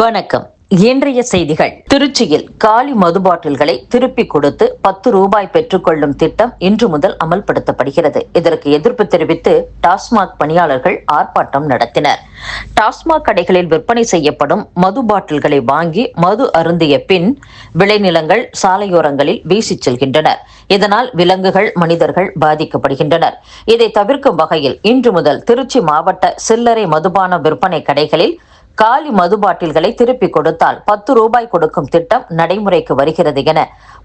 வணக்கம். இன்றைய செய்திகள். திருச்சியில் காலி மது பாட்டில்களை திருப்பி கொடுத்து பத்து ரூபாய் பெற்றுக்கொள்ளும் திட்டம் இன்று முதல் அமல்படுத்தப்படுகிறது. இதற்கு எதிர்ப்பு தெரிவித்து டாஸ்மாக் பணியாளர்கள் ஆர்ப்பாட்டம் நடத்தினர். டாஸ்மாக் கடைகளில் விற்பனை செய்யப்படும் மது பாட்டில்களை வாங்கி மது அருந்திய பின் விளைநிலங்கள் சாலையோரங்களில் வீசிச் செல்கின்றனர். இதனால் விலங்குகள் மனிதர்கள் பாதிக்கப்படுகின்றனர். இதை தவிர்க்கும் வகையில் இன்று முதல் திருச்சி மாவட்ட சில்லறை மதுபான விற்பனை கடைகளில் காலி மது பாட்டில்களை திருப்பிக் கொடுத்தால் பத்து ரூபாய் கொடுக்கும் திட்டம் நடைமுறைக்கு வருகிறது என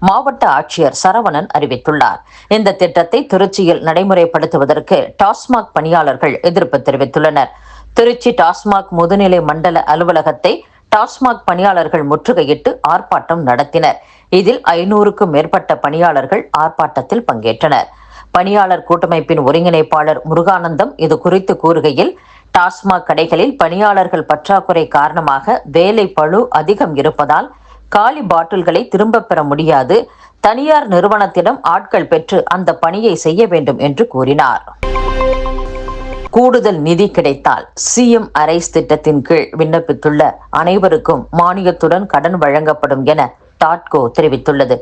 மாவட்ட ஆட்சியர் சரவணன் அறிவித்துள்ளார். இந்த திட்டத்தை திருச்சியில் நடைமுறைப்படுத்துவதற்கு டாஸ்மாக் பணியாளர்கள் எதிர்ப்பு தெரிவித்துள்ளனர். திருச்சி டாஸ்மாக் முதுநிலை மண்டல அலுவலகத்தை டாஸ்மாக் பணியாளர்கள் முற்றுகையிட்டு ஆர்ப்பாட்டம் நடத்தினர். இதில் ஐநூறுக்கும் மேற்பட்ட பணியாளர்கள் ஆர்ப்பாட்டத்தில் பங்கேற்றனர். பணியாளர் கூட்டமைப்பின் ஒருங்கிணைப்பாளர் முருகானந்தம் இது குறித்து கூறுகையில் டாஸ்மாக் கடைகளில் பணியாளர்கள் பற்றாக்குறை காரணமாக வேலை பழு அதிகம் இருப்பதால் காலி பாட்டில்களை திரும்ப பெற முடியாது. தனியார் நிறுவனத்திடம் ஆட்கள் பெற்று அந்த பணியை செய்ய வேண்டும் என்று கூறினார். கூடுதல் நிதி கிடைத்தால் சிஎம் அரைஸ் திட்டத்தின் கீழ் விண்ணப்பித்துள்ள அனைவருக்கும் மானியத்துடன் கடன் வழங்கப்படும் என டாட்கோ தெரிவித்துள்ளது.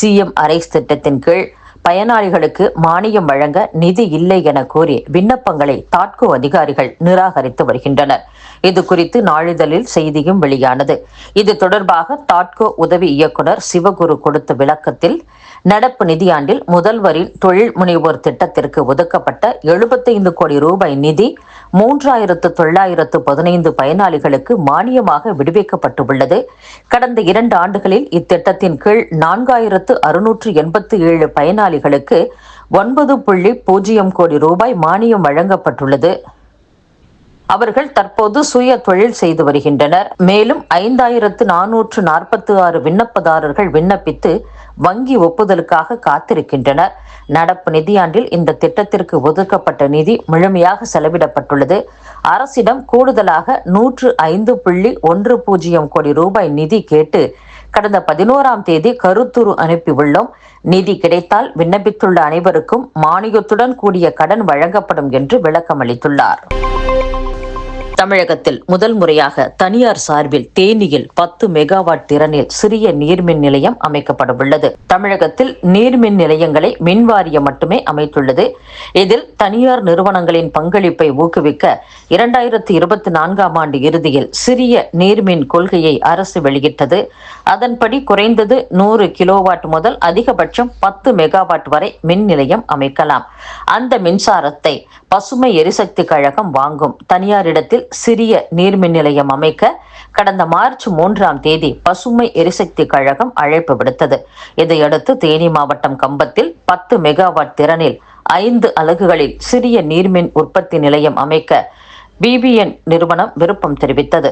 சிஎம் அரைஸ் திட்டத்தின் கீழ் பயனாளிகளுக்கு மானியம் வழங்க நிதி இல்லை என கூறி விண்ணப்பங்களை தாட்கோ அதிகாரிகள் நிராகரித்து வருகின்றனர். இது குறித்து நாளிதழில் செய்தியும் வெளியானது. இது தொடர்பாக தாட்கோ உதவி இயக்குனர் சிவகுரு கொடுத்த விளக்கத்தில் நடப்பு நிதியாண்டில் முதல்வரின் தொழில் முனைவோர் திட்டத்திற்கு ஒதுக்கப்பட்ட எழுபத்தைந்து கோடி ரூபாய் நிதி மூன்றாயிரத்து தொள்ளாயிரத்து பதினைந்து பயனாளிகளுக்கு மானியமாக விடுவிக்கப்பட்டுள்ளது. கடந்த இரண்டு ஆண்டுகளில் இத்திட்டத்தின் கீழ் நான்காயிரத்து அறுநூற்று எண்பத்தி ஏழு பயனாளிகளுக்கு ஒன்பது புள்ளி பூஜ்ஜியம் கோடி ரூபாய் மானியம் வழங்கப்பட்டுள்ளது. அவர்கள் தற்போது சுய தொழில் செய்து வருகின்றனர். மேலும் ஐந்தாயிரத்து நானூற்று நாற்பத்தி ஆறு விண்ணப்பதாரர்கள் விண்ணப்பித்து வங்கி ஒப்புதலுக்காக காத்திருக்கின்றனர். நடப்பு நிதியாண்டில் இந்த திட்டத்திற்கு ஒதுக்கப்பட்ட நிதி முழுமையாக செலவிடப்பட்டுள்ளது. அரசிடம் கூடுதலாக நூற்று ஐந்து புள்ளி ஒன்று பூஜ்ஜியம் கோடி ரூபாய் நிதி கேட்டு கடந்த பதினோராம் தேதி கருத்துரு அனுப்பியுள்ளோம். நிதி கிடைத்தால் விண்ணப்பித்துள்ள அனைவருக்கும் மானியத்துடன் கூடிய கடன் வழங்கப்படும் என்று விளக்கமளித்துள்ளார். தமிழகத்தில் முதல் முறையாக தனியார் சார்பில் தேனியில் பத்து மெகாவாட் திறனில் சிறிய நீர்மின் நிலையம் அமைக்கப்பட உள்ளது தமிழகத்தில் நீர்மின் நிலையங்களை மின் வாரியம் மட்டுமே அமைத்துள்ளது. இதில் தனியார் நிறுவனங்களின் பங்களிப்பை ஊக்குவிக்க இரண்டாயிரத்தி இருபத்தி நான்காம் ஆண்டு இறுதியில் சிறிய நீர்மின் கொள்கையை அரசு வெளியிட்டது. அதன்படி குறைந்தது நூறு கிலோவாட் முதல் அதிகபட்சம் பத்து மெகாவாட் வரை மின் நிலையம் அமைக்கலாம். அந்த மின்சாரத்தை பசுமை எரிசக்தி கழகம் வாங்கும் தனியாரிடத்தில் சிறிய நீர்மின் நிலையம் அமைக்க கடந்த மார்ச் மூன்றாம் தேதி பசுமை எரிசக்தி கழகம் அழைப்பு விடுத்தது. இதையடுத்து தேனி மாவட்டம் கம்பத்தில் பத்து மெகாவாட் திறனில் ஐந்து அலகுகளில் சிறிய நீர்மின் உற்பத்தி நிலையம் அமைக்க பிபிஎன் நிறுவனம் விருப்பம் தெரிவித்தது.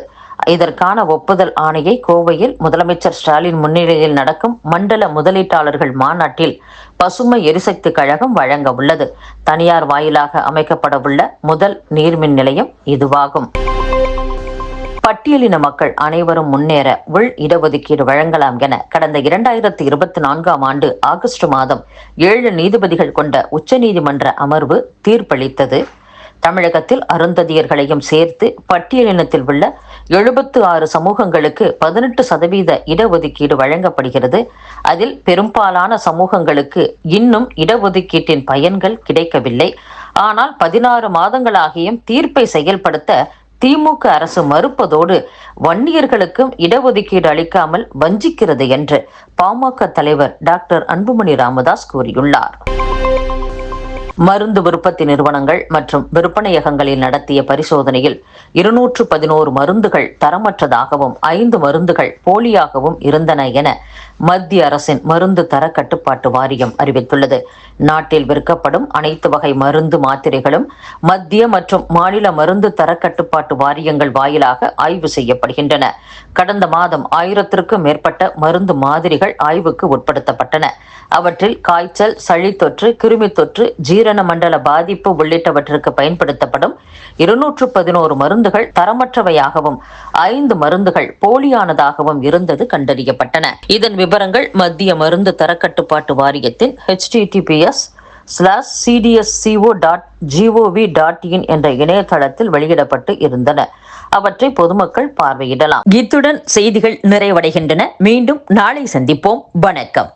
இதற்கான ஒப்புதல் ஆணையை கோவையில் முதலமைச்சர் ஸ்டாலின் முன்னிலையில் நடக்கும் மண்டல முதலீட்டாளர்கள் மாநாட்டில் பசுமை எரிசக்தி கழகம் வழங்க உள்ளது. தனியார் வாயிலாக அமைக்கப்படவுள்ள முதல் நீர்மின் நிலையம் இதுவாகும். பட்டியலின மக்கள் அனைவரும் முன்னேற உள் இடஒதுக்கீடு வழங்கலாம் என கடந்த இரண்டாயிரத்தி இருபத்தி நான்காம் ஆண்டு ஆகஸ்ட் மாதம் ஏழு நீதிபதிகள் கொண்ட உச்சநீதிமன்ற அமர்வு தீர்ப்பளித்தது. தமிழகத்தில் அருந்ததியர்களையும் சேர்த்து பட்டியலினத்தில் உள்ள எழுபத்து ஆறு சமூகங்களுக்கு பதினெட்டு சதவீத இடஒதுக்கீடு வழங்கப்படுகிறது. அதில் பெரும்பாலான சமூகங்களுக்கு இன்னும் இடஒதுக்கீட்டின் பயன்கள் கிடைக்கவில்லை. ஆனால் பதினாறு மாதங்களாகியும் தீர்ப்பை செயல்படுத்த திமுக அரசு மறுப்பதோடு வன்னியர்களுக்கும் இடஒதுக்கீடு அளிக்காமல் வஞ்சிக்கிறது என்று பாமக தலைவர் டாக்டர் அன்புமணி ராமதாஸ் கூறியுள்ளார். மருந்து உற்பத்தி நிறுவனங்கள் மற்றும் விற்பனையகங்களில் நடத்திய பரிசோதனையில் இருநூற்று பதினோரு மருந்துகள் தரமற்றதாகவும் ஐந்து மருந்துகள் போலியாகவும் இருந்தன என மத்திய அரசின் மருந்து தர கட்டுப்பாட்டு வாரியம் அறிவித்துள்ளது. நாட்டில் விற்கப்படும் அனைத்து வகை மருந்து மாத்திரைகளும் மத்திய மற்றும் மாநில மருந்து தர கட்டுப்பாட்டு வாரியங்கள் வாயிலாக ஆய்வு செய்யப்படுகின்றன. கடந்த மாதம் ஆயிரத்திற்கும் மேற்பட்ட மருந்து மாதிரிகள் ஆய்வுக்கு உட்படுத்தப்பட்டன. அவற்றில் காய்ச்சல் சளி தொற்று கிருமி தொற்று ஜீர ஜீரண மண்டல பாதிப்பு உள்ளிட்டவற்றிற்கு பயன்படுத்தப்படும் இருநூற்று பதினோரு மருந்துகள் தரமற்றவையாகவும் ஐந்து மருந்துகள் போலியானதாகவும் இருந்தது கண்டறியப்பட்டன. இதன் விவரங்கள் மத்திய மருந்து தரக்கட்டுப்பாட்டு வாரியத்தின் HTTPS slash CDSCO dot gov dot in என்ற இணையதளத்தில் வெளியிடப்பட்டு இருந்தன. அவற்றை பொதுமக்கள் பார்வையிடலாம். இத்துடன் செய்திகள் நிறைவடைகின்றன. மீண்டும் நாளை சந்திப்போம். வணக்கம்.